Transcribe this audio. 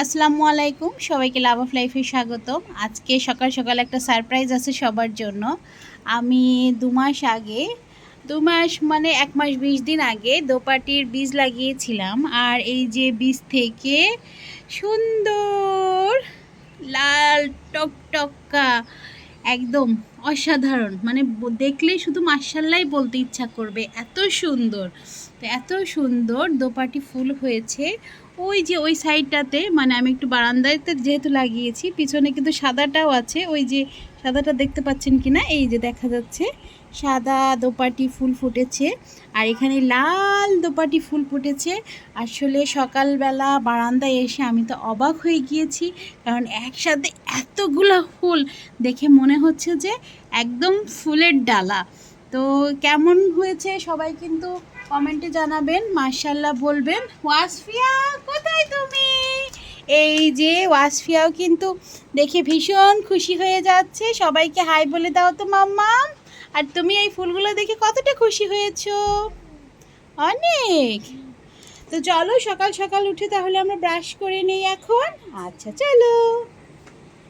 আসসালামু আলাইকুম, সবাইকে লাভ অফ লাইফে স্বাগতম। আজকে সকাল সকাল একটা সারপ্রাইজ আছে সবার জন্য। আমি দু মাস আগে, দু মাস মানে এক মাস বিশ দিন আগে দোপাটির বীজ লাগিয়েছিলাম। আর এই যে বীজ থেকে সুন্দর, লাল টকটকা, একদম অসাধারণ। মানে দেখলেই শুধু মার্শাল্লাই বলতে ইচ্ছা করবে। এত সুন্দর। তো এত সুন্দর দোপাটি ফুল হয়েছে। ওই যে ওই সাইডটাতে মানে আমি একটু বারান্দাতে যেহেতু লাগিয়েছি, পিছনে কিন্তু সাদাটাও আছে। ওই যে সাদাটা দেখতে পাচ্ছেন কি না এই যে দেখা যাচ্ছে, সাদা দোপাটি ফুল ফুটেছে। আর এখানে লাল দোপাটি ফুল ফুটেছে। আসলে সকালবেলা বারান্দায় এসে আমি তো অবাক হয়ে গিয়েছি। কারণ একসাথে এতগুলো ফুল দেখে মনে হচ্ছে যে একদম ফুলের ডালা। তো কেমন হয়েছে সবাই কিন্তু কমেন্টে জানাবেন মার্শাল্লাহ বলবেন। ওয়াসফিয়া, কোথায় তুমি? এই যে ওয়াসফিয়াও কিন্তু দেখে ভীষণ খুশি হয়ে যাচ্ছে। সবাইকে হাই বলে দাও তো, মাম্মা। আর তুমি এই ফুলগুলো দেখে কতটা খুশি হয়েছো? অনেক। তো চলো সকাল সকাল উঠে তাহলে আমরা ব্রাশ করে নিই এখন। আচ্ছা চলো।